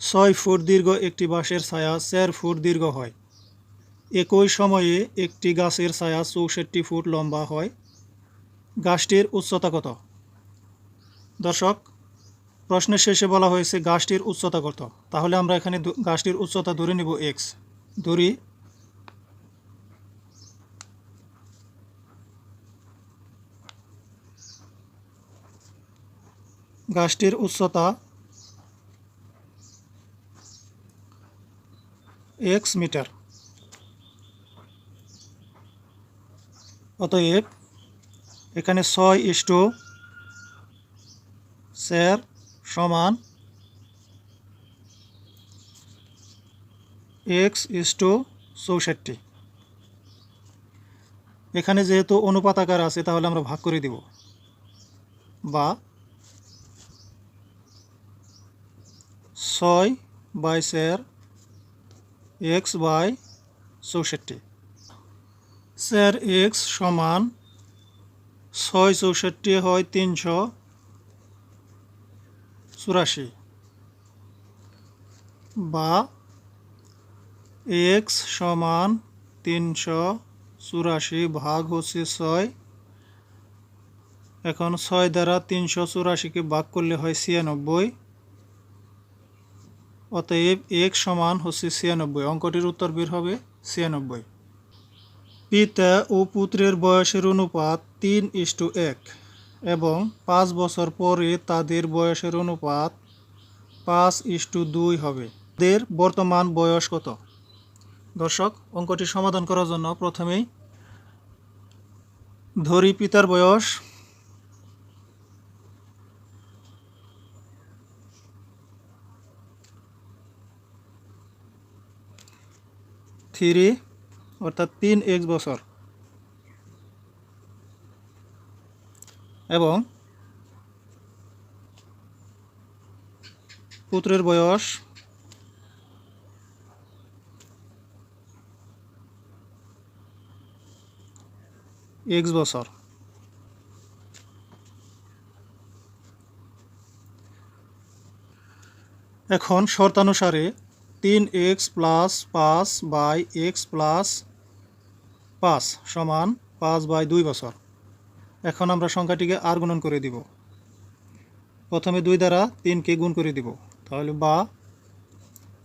ছয় ফুট দীর্ঘ একটি বাঁশের ছায়া চার ফুট দীর্ঘ হয়। একই সময়ে একটি গাছের ছায়া চৌষট্টি ফুট লম্বা হয়। গাছটির উচ্চতা কত? দর্শক, প্রশ্নের শেষে বলা হয়েছে গাছটির উচ্চতা কত। তাহলে আমরা এখানে গাছটির উচ্চতা ধরে নিব এক্স ধরি গাছটির উচ্চতা এক্স মিটার। অতএব এখানে ছয় ইস্টু স্যার সমান এক্স ইস্টু চৌষট্টি। এখানে যেহেতু অনুপাত আকার আছে, তাহলে আমরা ভাগ করে দিব। বা ছয় বাই স্যার এক্স বাই চৌষট্টি। স্যার, এক্স সমান ছয় চৌষট্টি হয় তিনশো চুরাশি। বা এক্স সমান তিনশো চুরাশি ভাগ হচ্ছে ছয়। এখন ছয় দ্বারা তিনশো চুরাশিকে ভাগ করলে হয় ছিয়ানব্বই। অতএব এক সমান হচ্ছে ছিয়ানব্বই। অঙ্কটির উত্তর বের হবে ছিয়ানব্বই। পিতা ও পুত্রের বয়সের অনুপাত তিন ইস্টু এক এবং পাঁচ বছর পরে তাদের বয়সের অনুপাত পাঁচ ইস্টু দুই হবে। তাদের বর্তমান বয়স কত? দর্শক, অঙ্কটি সমাধান করার জন্য প্রথমেই ধরি পিতার বয়স থ্রি অর্থাৎ তিন এক্স বছর। এবং পুত্রের বয়স এক্স বছর। এখন শর্তানুসারে তিন এক্স প্লাস পাঁচ বাই এক্স প্লাস পাঁচ সমান পাঁচ বাই দুই বছর। এখন আমরা সংখ্যাটিকে আর গুণন করে দিব। প্রথমে দুই দ্বারা তিনকে গুণ করে দিব। তাহলে বা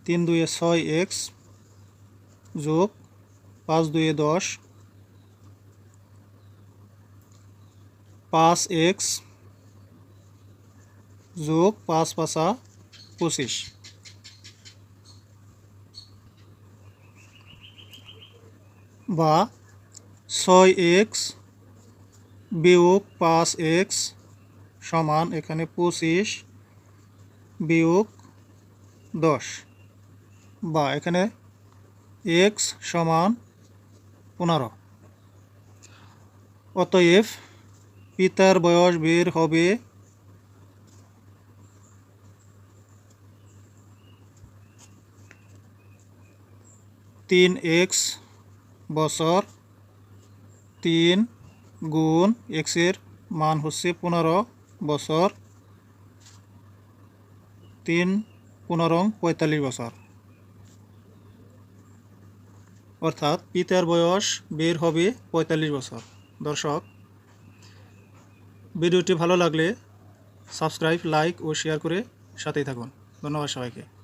তিন দুয়ে ছয় এক্স যোগ পাঁচ দুয়ে দশ পাঁচ এক্স যোগ পাঁচ পাঁচা পঁচিশ। বা ছয় এক্স বিয়োগ পাঁচ এক্স সমান এখানে পঁচিশ বিয়োগ দশ। বা এখানে এক্স সমান পনেরো। অতএব পিতার বয়স বের হবে তিন এক্স বছর তিন গুণ এক্সের মান হচ্ছে পনেরো বছর তিন পনেরো পঁয়তাল্লিশ বছর। অর্থাৎ পিতার বয়স বের হবে পঁয়তাল্লিশ বছর। দর্শক, ভিডিওটি ভালো লাগলে সাবস্ক্রাইব, লাইক ও শেয়ার করে সাথেই থাকুন। ধন্যবাদ সবাইকে।